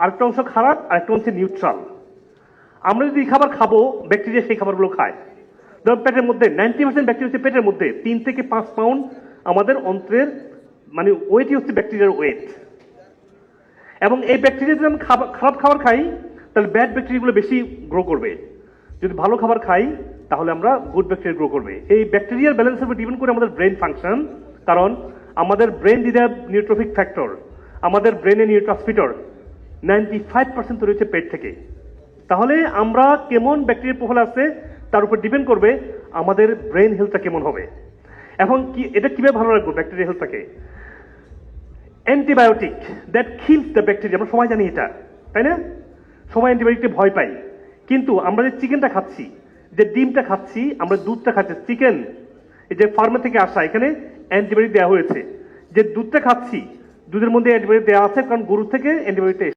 আরেকটা অংশ খারাপ, আরেকটা অংশ নিউট্রাল আমরা যদি খাবার খাব ব্যাকটেরিয়া সেই খাবারগুলো খায়। ধরুন পেটের মধ্যে নাইনটি পার্সেন্ট ব্যাকটেরিয়া হচ্ছে পেটের মধ্যে। তিন থেকে পাঁচ পাউন্ড আমাদের অন্ত্রের মানে ওয়েটই হচ্ছে ব্যাকটেরিয়ার ওয়েট এবং এই ব্যাকটেরিয়া যদি আমি খাবার, খারাপ খাবার খাই, তাহলে ব্যাড ব্যাকটেরিয়াগুলো বেশি গ্রো করবে। যদি ভালো খাবার খাই, তাহলে আমরা গুড ব্যাকটেরিয়া গ্রো করবে। এই ব্যাকটেরিয়ার ব্যালেন্সের উপর ডিপেন্ড করে আমাদের ব্রেন ফাংশন কারণ আমাদের ব্রেন দিতে নিউট্রোফিক ফ্যাক্টর আমাদের ব্রেনে নিউট্রান্সমিটার নাইনটি ফাইভ পার্সেন্ট তৈরি হচ্ছে পেট থেকে। তাহলে আমরা কেমন ব্যাকটেরিয়ার প্রফাইল আছে তার উপর ডিপেন্ড করবে আমাদের ব্রেন হেলথটা কেমন হবে। এখন কি, এটা কীভাবে ভালো রাখব bacteria হেলথটাকে antibiotic that kills the bacteria আমরা সবাই জানি এটা, তাই না? সবাই অ্যান্টিবায়োটিককে ভয় পাই কিন্তু আমরা যে চিকেনটা খাচ্ছি, যে ডিমটা খাচ্ছি, আমরা দুধটা খাচ্ছি, চিকেন, এই যে ফার্মে থেকে আসা, এখানে অ্যান্টিবায়োটিক দেওয়া হয়েছে। যে দুধটা খাচ্ছি, দুধের মধ্যে অ্যান্টিবায়োটিক দেওয়া আছে, কারণ গরু থেকে অ্যান্টিবায়োটিক